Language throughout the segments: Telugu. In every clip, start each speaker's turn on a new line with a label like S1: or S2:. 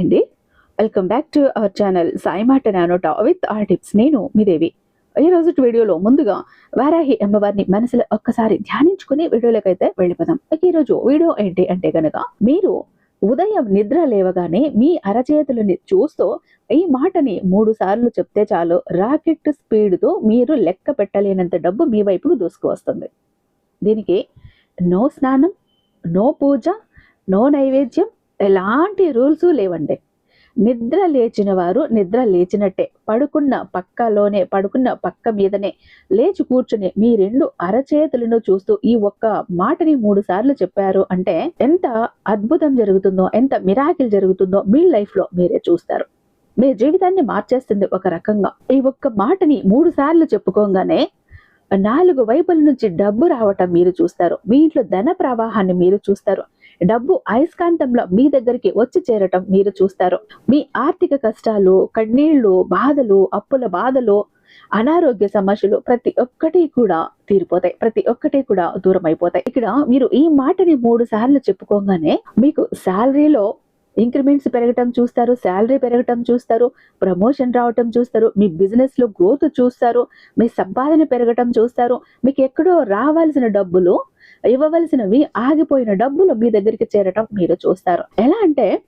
S1: హాయ్ అండి. Welcome back to our channel Sai మాట నానోట విత్ ఆర్ టిప్స్. నేను మీ దేవి. ఈ రోజు వీడియోలో ముందుగా వారాహి అమ్మవారిని మనసులో ఒక్కసారి ధ్యానించుకుని వీడియోలకైతే వెళ్ళిపోదాం. ఇక ఈ రోజు వీడియో ఏంటి అంటే కనుక మీరు ఉదయం నిద్ర లేవగానే మీ అరచేతులని చూస్తూ ఈ మాటని మూడు సార్లు చెప్తే చాలు. రాకెట్ స్పీడ్తో మీరు లెక్క పెట్టలేనంత డబ్బు మీ వైపుకు దూసుకువస్తుంది. దీనికి నో స్నానం నో పూజ నో నైవేద్యం ఎలాంటి రూల్స్ లేవండి. నిద్ర లేచిన వారు నిద్ర లేచినట్టే. పడుకున్న పక్కలోనే పడుకున్న పక్క మీదనే లేచి కూర్చుని మీ రెండు అరచేతులను చూస్తూ ఈ ఒక్క మాటని మూడు సార్లు చెప్పారు అంటే ఎంత అద్భుతం జరుగుతుందో ఎంత మిరాకిల్ జరుగుతుందో మీ లైఫ్లో మీరే చూస్తారు. మీ జీవితాన్ని మార్చేస్తుంది ఒక రకంగా. ఈ ఒక్క మాటని మూడు సార్లు చెప్పుకోగానే నాలుగు వైపుల నుంచి డబ్బు రావటం మీరు చూస్తారు. మీ ఇంట్లో ధన ప్రవాహాన్ని మీరు చూస్తారు. డబ్బు అయస్కాంతంలో మీ దగ్గరికి వచ్చి చేరటం మీరు చూస్తారు. మీ ఆర్థిక కష్టాలు కన్నీళ్ళు బాధలు అప్పుల బాధలు అనారోగ్య సమస్యలు ప్రతి ఒక్కటి కూడా తీరిపోతాయి. ప్రతి ఒక్కటి కూడా దూరం అయిపోతాయి ఇక్కడ మీరు ఈ మాటని మూడు సార్లు చెప్పుకోగానే మీకు శాలరీలో ఇంక్రిమెంట్స్ పెరగటం చూస్తారు శాలరీ పెరగటం చూస్తారు ప్రమోషన్ రావటం చూస్తారు మీ బిజినెస్లో గ్రోత్ చూస్తారు మీ సంపాదన పెరగటం చూస్తారు మీకు ఎక్కడో రావాల్సిన డబ్బులు ఇవ్వవలసినవి ఆగిపోయిన డబ్బులు మీ దగ్గరికి చేరటం మీరు చూస్తారు. ఎలా అంటే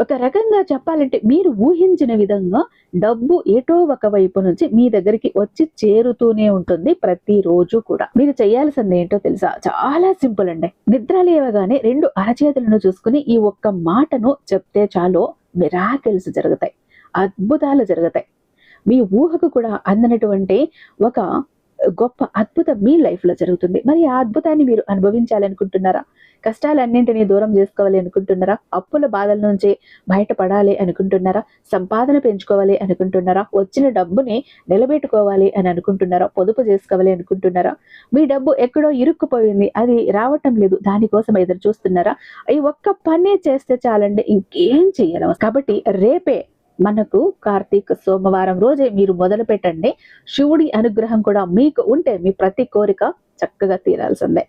S1: ఒక రకంగా చెప్పాలంటే మీరు ఊహించిన విధంగా డబ్బు ఏటో ఒక వైపు నుంచి మీ దగ్గరికి వచ్చి చేరుతూనే ఉంటుంది ప్రతిరోజు కూడా. మీరు చేయాల్సింది ఏంటో తెలుసా? చాలా సింపుల్ అండి. నిద్ర లేవగానే రెండు అరచేతులను చూసుకుని ఈ ఒక్క మాటను చెప్తే చాలు మిరాకిల్స్ జరుగుతాయి. అద్భుతాలు జరుగుతాయి. మీ ఊహకు కూడా అందనటువంటి ఒక గొప్ప అద్భుతం మీ లైఫ్లో జరుగుతుంది. మరి ఆ అద్భుతాన్ని మీరు అనుభవించాలనుకుంటున్నారా? కష్టాలన్నింటినీ దూరం చేసుకోవాలి అనుకుంటున్నారా? అప్పుల బాధల నుంచి బయటపడాలి అనుకుంటున్నారా? సంపాదన పెంచుకోవాలి అనుకుంటున్నారా? వచ్చిన డబ్బుని నిలబెట్టుకోవాలి అని అనుకుంటున్నారా? పొదుపు చేసుకోవాలి అనుకుంటున్నారా? మీ డబ్బు ఎక్కడో ఇరుక్కుపోయింది. అది రావటం లేదు. దానికోసం ఎదురు చూస్తున్నారా? ఈ ఒక్క పని చేస్తే చాలండి. ఇంకేం చేయాలి? కాబట్టి రేపే మనకు కార్తీక్ సోమవారం రోజే మీరు మొదలు పెట్టండి. శివుడి అనుగ్రహం కూడా మీకు ఉంటే మీ ప్రతి కోరిక చక్కగా తీరాల్సిందే.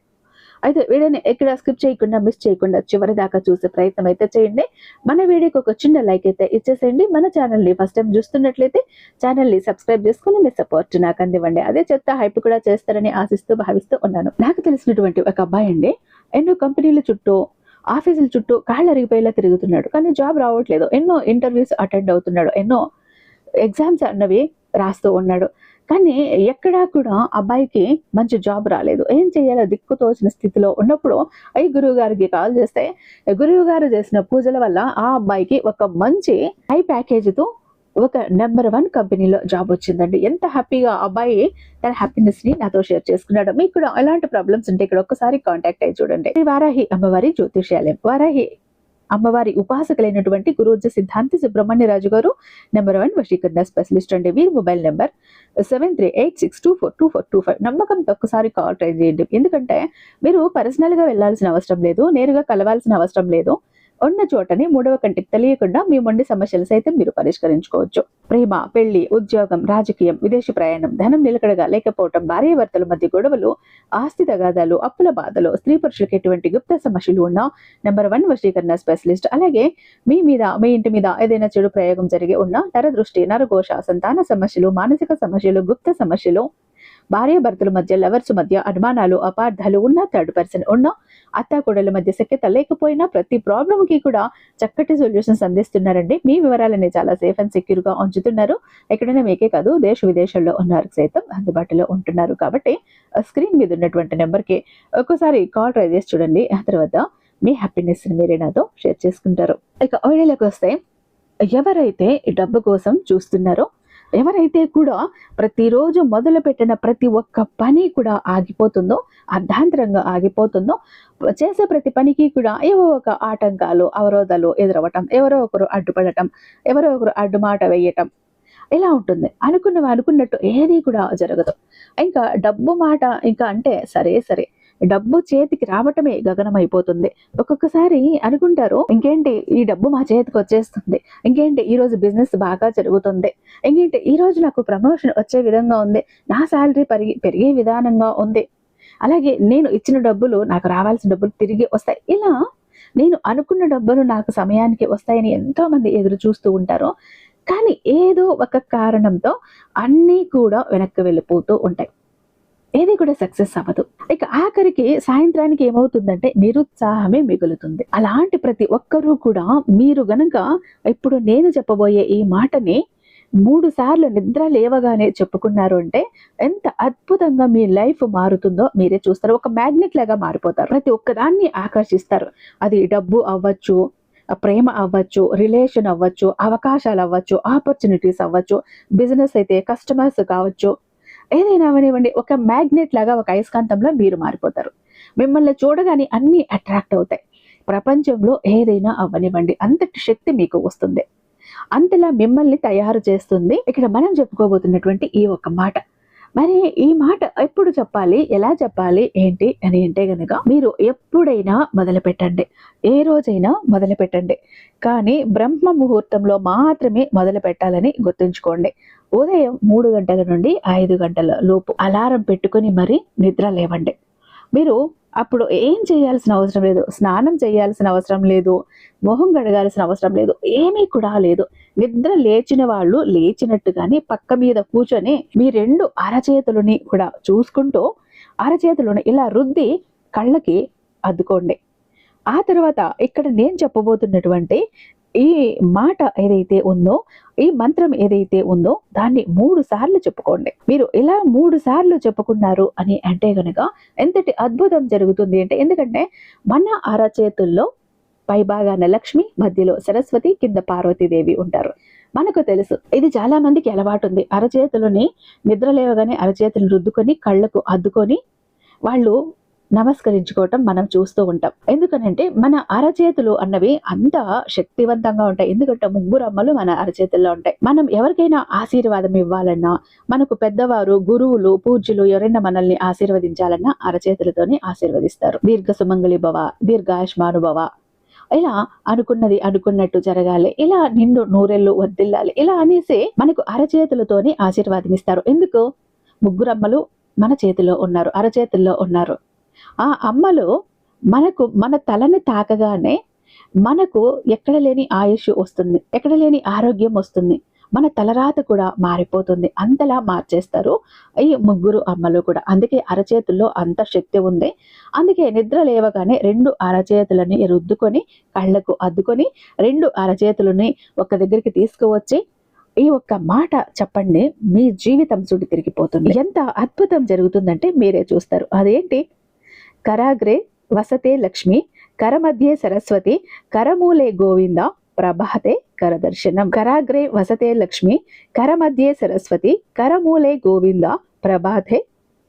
S1: అయితే వీడియోని ఎక్కడ స్కిప్ చేయకుండా మిస్ చేయకుండా చివరి దాకా చూసే ప్రయత్నం అయితే చేయండి. మన వీడియోకి ఒక చిన్న లైక్ అయితే ఇచ్చేసేయండి. మన ఛానల్ని ఫస్ట్ టైం చూస్తున్నట్లయితే ఛానల్ని సబ్స్క్రైబ్ చేసుకుని మీ సపోర్ట్ నాకు అందివ్వండి. అదే చెత్త హైప్ కూడా చేస్తారని ఆశిస్తూ భావిస్తూ ఉన్నాను. నాకు తెలిసినటువంటి ఒక అబ్బాయి అండి. ఎన్నో కంపెనీల చుట్టూ ఆఫీసుల చుట్టూ కాళ్ళరిగిపోయేలా తిరుగుతున్నాడు. కానీ జాబ్ రావట్లేదు. ఎన్నో ఇంటర్వ్యూస్ అటెండ్ అవుతున్నాడు. ఎన్నో ఎగ్జామ్స్ అన్నవి రాస్తూ ఉన్నాడు. కానీ ఎక్కడా కూడా అబ్బాయికి మంచి జాబ్ రాలేదు. ఏం చేయాలో దిక్కు తోచిన స్థితిలో ఉన్నప్పుడు అయ్యి గురువు గారికి కాల్ చేస్తే గురువు గారు చేసిన పూజల వల్ల ఆ అబ్బాయికి ఒక మంచి హై ప్యాకేజీతో ఒక నెంబర్ వన్ కంపెనీలో జాబ్ వచ్చిందండి. ఎంత హ్యాపీగా అబ్బాయి తన హ్యాపీనెస్ని నాతో షేర్ చేసుకున్నాడు. మీకు కూడా ఎలాంటి ప్రాబ్లమ్స్ ఉంటే ఇక్కడ ఒక్కసారి కాంటాక్ట్ అయ్యి చూడండి. వారాహి అమ్మవారి జ్యోతిషాలయం వారాహి అమ్మవారి ఉపాసకులైనటువంటి గురూజ సిద్ధాంతి సుబ్రహ్మణ్యరాజు గారు నెంబర్ వన్ వశీకరణ స్పెషలిస్ట్ అండి. వీరి mobile number seven three eight six two four two four two five నమ్మకంతో ఒక్కసారి కాల్ ట్రై చేయండి. ఎందుకంటే మీరు పర్సనల్గా వెళ్ళాల్సిన అవసరం లేదు నేరుగా కలవాల్సిన అవసరం లేదు. ఉన్న చోటని మూడవ కంటికి తెలియకుండా మీ మొండి సమస్యలు సైతం మీరు పరిష్కరించుకోవచ్చు. ప్రేమ పెళ్ళి ఉద్యోగం రాజకీయం విదేశీ ప్రయాణం ధనం నిలకడగా లేకపోవడం భార్యాభర్తల మధ్య గొడవలు ఆస్తి తగాదాలు అప్పుల బాధలు స్త్రీ పురుషులకు ఎటువంటి గుప్త సమస్యలు ఉన్న నెంబర్ వన్ వశీకరణ స్పెషలిస్ట్ అలాగే మీ మీద మీ ఇంటి మీద ఏదైనా చెడు ప్రయోగం జరిగి ఉన్న నరదృష్టి నరఘోష సంతాన సమస్యలు మానసిక సమస్యలు గుప్త సమస్యలు భార్యాభర్తల మధ్య లవర్స్ మధ్య అనుమానాలు అపార్థాలు ఉన్న థర్డ్ పర్సన్ ఉన్న అత్తాకోడల మధ్య సఖ్యత లేకపోయినా ప్రతి ప్రాబ్లంకి కూడా చక్కటి సొల్యూషన్స్ అందిస్తున్నారండి. మీ వివరాలని చాలా సేఫ్ అండ్ సెక్యూర్గా ఉంచుతున్నారు. ఎక్కడైనా మీకే కాదు దేశ విదేశాల్లో ఉన్నారు సైతం అందుబాటులో ఉంటున్నారు కాబట్టి స్క్రీన్ మీద ఉన్నటువంటి నెంబర్కి ఒక్కోసారి ఒక్కసారి కాల్ ట్రై చేసి చూడండి. ఆ తర్వాత మీ హ్యాపీనెస్ని మీరే నాతో షేర్ చేసుకుంటారు. ఇక ఆయిల్లోకి వస్తే ఎవరైతే ఈ డబ్బు కోసం చూస్తున్నారో ఎవరైతే కూడా ప్రతిరోజు మొదలు పెట్టిన ప్రతి ఒక్క పని కూడా ఆగిపోతుందో అర్ధాంతరంగా ఆగిపోతుందో చేసే ప్రతి పనికి కూడా ఏవో ఒక ఆటంకాలు అవరోధాలు ఎదురవ్వటం ఎవరో ఒకరు అడ్డుపడటం ఎవరో ఒకరు అడ్డుమాట వేయటం ఇలా ఉంటుంది. అనుకున్నవి అనుకున్నట్టు ఏది కూడా జరగదు. ఇంకా డబ్బు మాట ఇంకా అంటే సరే సరే. డబ్బు చేతికి రావటమే గగనమైపోతుంది. ఒక్కొక్కసారి అనుకుంటారు ఇంకేంటి ఈ డబ్బు మా చేతికి వచ్చేస్తుంది. ఇంకేంటి ఈ రోజు బిజినెస్ బాగా జరుగుతుంది. ఇంకేంటి ఈ రోజు నాకు ప్రమోషన్ వచ్చే విధంగా ఉంది. నా శాలరీ పెరిగి పెరిగే విధానంగా ఉంది. అలాగే నేను ఇచ్చిన డబ్బులు నాకు రావాల్సిన డబ్బులు తిరిగి వస్తాయి. ఇలా నేను అనుకున్న డబ్బులు నాకు సమయానికి వస్తాయని ఎంతో మంది ఎదురు చూస్తూ ఉంటారు. కానీ ఏదో ఒక కారణంతో అన్నీ కూడా వెనక్కి వెళ్ళిపోతూ ఉంటాయి. ఏది కూడా సక్సెస్ అవ్వదు. ఇక ఆఖరికి సాయంత్రానికి ఏమవుతుందంటే నిరుత్సాహమే మిగులుతుంది. అలాంటి ప్రతి ఒక్కరూ కూడా మీరు గనక ఇప్పుడు నేను చెప్పబోయే ఈ మాటని మూడు సార్లు నిద్ర లేవగానే చెప్పుకున్నారు అంటే ఎంత అద్భుతంగా మీ లైఫ్ మారుతుందో మీరే చూస్తారు. ఒక మ్యాగ్నెట్ లాగా మారిపోతారు. ప్రతి ఒక్కదాన్ని ఆకర్షిస్తారు. అది డబ్బు అవ్వచ్చు ప్రేమ అవ్వచ్చు రిలేషన్ అవ్వచ్చు అవకాశాలు అవ్వచ్చు ఆపర్చునిటీస్ అవ్వచ్చు బిజినెస్ అయితే కస్టమర్స్ కావచ్చు ఏదైనా అవనివ్వండి ఒక మ్యాగ్నెట్ లాగా ఒక అయస్కాంతంలో మీరు మారిపోతారు. మిమ్మల్ని చూడగానే అన్ని అట్రాక్ట్ అవుతాయి. ప్రపంచంలో ఏదైనా అవ్వనివ్వండి అంతటి శక్తి మీకు వస్తుంది. అంతలా మిమ్మల్ని తయారు చేస్తుంది ఇక్కడ మనం చెప్పుకోబోతున్నటువంటి ఈ ఒక మాట. మరి ఈ మాట ఎప్పుడు చెప్పాలి ఎలా చెప్పాలి ఏంటి అని అంటే కనుక మీరు ఎప్పుడైనా మొదలు పెట్టండి ఏ రోజైనా మొదలు పెట్టండి కానీ బ్రహ్మ ముహూర్తంలో మాత్రమే మొదలు పెట్టాలని గుర్తుంచుకోండి. ఉదయం మూడు గంటల నుండి ఐదు గంటల లోపు అలారం పెట్టుకుని మరి నిద్ర లేవండి. మీరు అప్పుడు ఏం చేయాల్సిన అవసరం లేదు స్నానం చేయాల్సిన అవసరం లేదు మొహం గడగాల్సిన అవసరం లేదు ఏమీ కూడా లేదు. నిద్ర లేచిన వాళ్ళు లేచినట్టుగానే పక్క మీద కూర్చొని మీ రెండు అరచేతులని కూడా చూసుకుంటూ అరచేతులను ఇలా రుద్ది కళ్ళకి అద్దుకోండి. ఆ తర్వాత ఇక్కడ నేను చెప్పబోతున్నటువంటి ఈ మాట ఏదైతే ఉందో ఈ మంత్రం ఏదైతే ఉందో దాన్ని మూడు సార్లు చెప్పుకోండి. మీరు ఇలా మూడు సార్లు చెప్పుకున్నారు అని అంటే గనక ఎంతటి అద్భుతం జరుగుతుంది అంటే ఎందుకంటే మన అరచేతుల్లో పైభాగాన లక్ష్మి మధ్యలో సరస్వతి కింద పార్వతీదేవి ఉంటారు. మనకు తెలుసు ఇది చాలా మందికి అలవాటు ఉంది. అరచేతులని నిద్ర లేవగానే అరచేతులు రుద్దుకొని కళ్ళకు అద్దుకొని వాళ్ళు నమస్కరించుకోవటం మనం చూస్తూ ఉంటాం. ఎందుకనంటే మన అరచేతులు అన్నవి అంత శక్తివంతంగా ఉంటాయి. ఎందుకంటే ముగ్గురు అమ్మలు మన అరచేతుల్లో ఉంటాయి. మనం ఎవరికైనా ఆశీర్వాదం ఇవ్వాలన్నా మనకు పెద్దవారు గురువులు పూజ్యులు ఎవరైనా మనల్ని ఆశీర్వదించాలన్నా అరచేతులతోనే ఆశీర్వదిస్తారు. దీర్ఘ సుమంగళి భవ దీర్ఘాయుష్మానుభవ. ఇలా అనుకున్నది అనుకున్నట్టు జరగాలి. ఇలా నిండు నూరెళ్ళు వర్దిల్లాలి ఇలా అనేసి మనకు అరచేతులతోనే ఆశీర్వాదం ఇస్తారు. ఎందుకు? ముగ్గురమ్మలు మన చేతిలో ఉన్నారు అరచేతుల్లో ఉన్నారు. ఆ అమ్మలు మనకు మన తలని తాకగానే మనకు ఎక్కడ లేని ఆయుష్ వస్తుంది ఎక్కడ లేని ఆరోగ్యం వస్తుంది మన తలరాత కూడా మారిపోతుంది అంతలా మార్చేస్తారు ఈ ముగ్గురు అమ్మలు కూడా. అందుకే అరచేతుల్లో అంత శక్తి ఉంది. అందుకే నిద్ర లేవగానే రెండు అరచేతులని రుద్దుకొని కళ్ళకు అద్దుకొని రెండు అరచేతులని ఒక దగ్గరికి తీసుకువచ్చి ఈ ఒక్క మాట చెప్పండి మీ జీవితం సుడి తిరిగిపోతుంది. ఎంత అద్భుతం జరుగుతుందంటే మీరే చూస్తారు. అదేంటి? కరాగ్రే వసతే లక్ష్మి కరమధ్యే సరస్వతి కరమూలే గోవింద ప్రభాతే కరదర్శనం. కరాగ్రే వసతే లక్ష్మి కరమధ్యే సరస్వతి కరమూలే గోవింద ప్రభాతే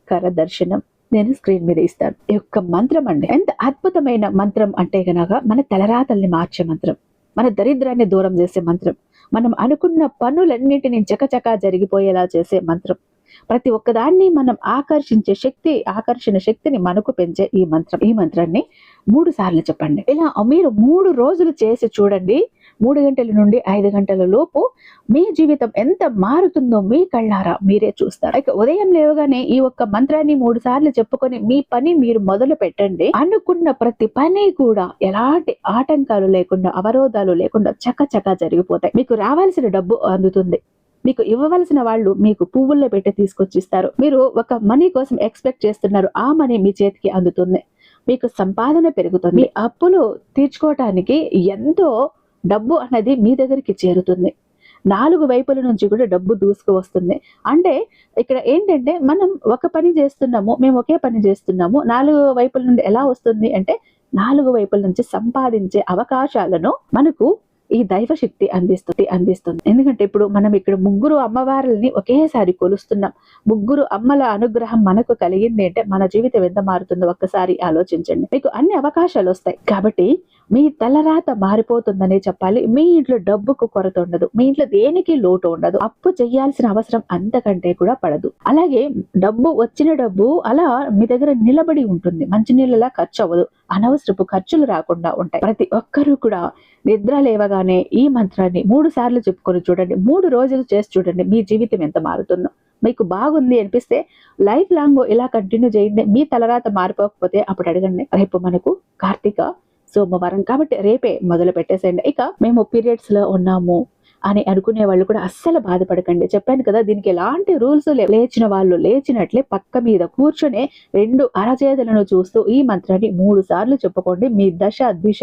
S1: కరదర్శనం. నేను స్క్రీన్ మీద ఇస్తాను. ఈ యొక్క మంత్రం అండి. ఎంత అద్భుతమైన మంత్రం అంటే గనక మన తలరాతల్ని మార్చే మంత్రం మన దరిద్రాన్ని దూరం చేసే మంత్రం మనం అనుకున్న పనులన్నింటినీ చకచకా జరిగిపోయేలా చేసే మంత్రం. ప్రతి ఒక్కదాన్ని మనం ఆకర్షించే శక్తి ఆకర్షణ శక్తిని మనకు పెంచే ఈ మంత్రం ఈ మంత్రాన్ని మూడు సార్లు చెప్పండి. ఇలా మీరు మూడు రోజులు చేసి చూడండి. మూడు గంటల నుండి ఐదు గంటల లోపు మీ జీవితం ఎంత మారుతుందో మీ కళ్ళారా మీరే చూస్తారు. ఇక ఉదయం లేవగానే ఈ ఒక్క మంత్రాన్ని మూడు సార్లు చెప్పుకొని మీ పని మీరు మొదలు పెట్టండి. అనుకున్న ప్రతి పని కూడా ఎలాంటి ఆటంకాలు లేకుండా అవరోధాలు లేకుండా చకచకా జరిగిపోతాయి. మీకు రావాల్సిన డబ్బు అందుతుంది. మీకు ఇవ్వవలసిన వాళ్ళు మీకు పువ్వుల్లో పెట్టి తీసుకొచ్చిస్తారు. మీరు ఒక మనీ కోసం ఎక్స్పెక్ట్ చేస్తున్నారు. ఆ మనీ మీ చేతికి అందుతుంది. మీకు సంపాదన పెరుగుతుంది. మీ అప్పులు తీర్చుకోవటానికి ఎంతో డబ్బు అనేది మీ దగ్గరికి చేరుతుంది. నాలుగు వైపుల నుంచి కూడా డబ్బు దూసుకు వస్తుంది. అంటే ఇక్కడ ఏంటంటే మనం ఒక పని చేస్తున్నాము మేము ఒకే పని చేస్తున్నాము. నాలుగు వైపుల నుండి ఎలా వస్తుంది అంటే నాలుగు వైపుల నుంచి సంపాదించే అవకాశాలను మనకు ఈ దైవ శక్తి అందిస్తుంది అందిస్తుంది. ఎందుకంటే ఇప్పుడు మనం ఇక్కడ ముగ్గురు అమ్మవారుల్ని ఒకేసారి కొలుస్తున్నాం. ముగ్గురు అమ్మల అనుగ్రహం మనకు కలిగింది అంటే మన జీవితం ఎంత మారుతుందో ఒక్కసారి ఆలోచించండి. మీకు అన్ని అవకాశాలు వస్తాయి. కాబట్టి మీ తలరాత మారిపోతుందనే చెప్పాలి. మీ ఇంట్లో డబ్బుకు కొరత ఉండదు. మీ ఇంట్లో దేనికి లోటు ఉండదు. అప్పు చేయాల్సిన అవసరం అంతకంటే కూడా పడదు. అలాగే డబ్బు వచ్చిన డబ్బు అలా మీ దగ్గర నిలబడి ఉంటుంది. మంచినీళ్ళలా ఖర్చు అవ్వదు అనవసరపు ఖర్చులు రాకుండా ఉంటాయి. ప్రతి ఒక్కరూ కూడా నిద్ర లేవగానే ఈ మంత్రాన్ని మూడు సార్లు చెప్పుకొని చూడండి. మూడు రోజులు చేసి చూడండి మీ జీవితం ఎంత మారుతుందో. మీకు బాగుంది అనిపిస్తే లైఫ్ లాంగ్ ఇలా కంటిన్యూ చేయండి. మీ తలరాత మారిపోకపోతే అప్పుడు అడగండి. రేపు మనకు కార్తీక సోమవారం. కాబట్టి రేపే మొదలు పెట్టేసేయండి. ఇక మేము పీరియడ్స్లో ఉన్నాము అని అనుకునే వాళ్ళు కూడా అస్సలు బాధపడకండి. చెప్పాను కదా దీనికి ఎలాంటి రూల్స్ లేచిన వాళ్ళు లేచినట్లే పక్క మీద కూర్చొని రెండు అరచేతులను చూస్తూ ఈ మంత్రాన్ని మూడు సార్లు చెప్పుకోండి. మీ దశ దిశ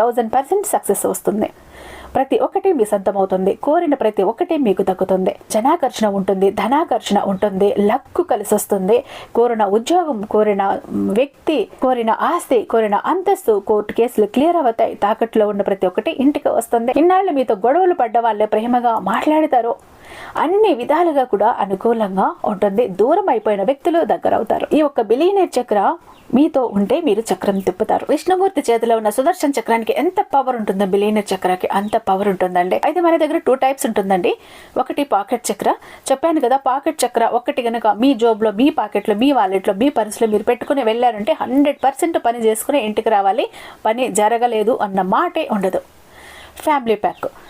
S1: థౌజండ్ పర్సెంట్ సక్సెస్ వస్తుంది. ప్రతి ఒక్కటి మీ సొంతమవుతుంది కోరిన ప్రతి ఒక్కటి మీకు దక్కుతుంది. జనాకర్షణ ఉంటుంది. ధనాకర్షణ ఉంటుంది. లక్కు కలిసి వస్తుంది కోరిన ఉద్యోగం కోరిన వ్యక్తి కోరిన ఆస్తి కోరిన అంతస్తు కోర్టు కేసులు క్లియర్ అవుతాయి. తాకట్లో ఉన్న ప్రతి ఒక్కటి ఇంటికి వస్తుంది. ఇన్నాళ్ళు మీతో గొడవలు పడ్డ వాళ్ళే ప్రేమగా మాట్లాడతారు. అన్ని విధాలుగా కూడా అనుకూలంగా ఉంటుంది. దూరం అయిపోయిన వ్యక్తులు దగ్గర అవుతారు ఈ ఒక్క బిలియనేర్ చక్ర మీతో ఉంటే మీరు చక్రం తిప్పుతారు. విష్ణుమూర్తి చేతిలో ఉన్న సుదర్శన్ చక్రానికి ఎంత పవర్ ఉంటుందో బిలియనర్ చక్రకి అంత పవర్ ఉంటుందండి. అయితే మన దగ్గర టూ టైప్స్ ఉంటుందండి. ఒకటి పాకెట్ చక్ర. చెప్పాను కదా పాకెట్ చక్ర ఒకటి కనుక మీ జోబులో మీ పాకెట్లో మీ వాలెట్లో మీ పర్సులో మీరు పెట్టుకుని వెళ్ళారంటే హండ్రెడ్ పర్సెంట్ పని చేసుకుని ఇంటికి రావాలి. పని జరగలేదు అన్న మాటే ఉండదు. Family pack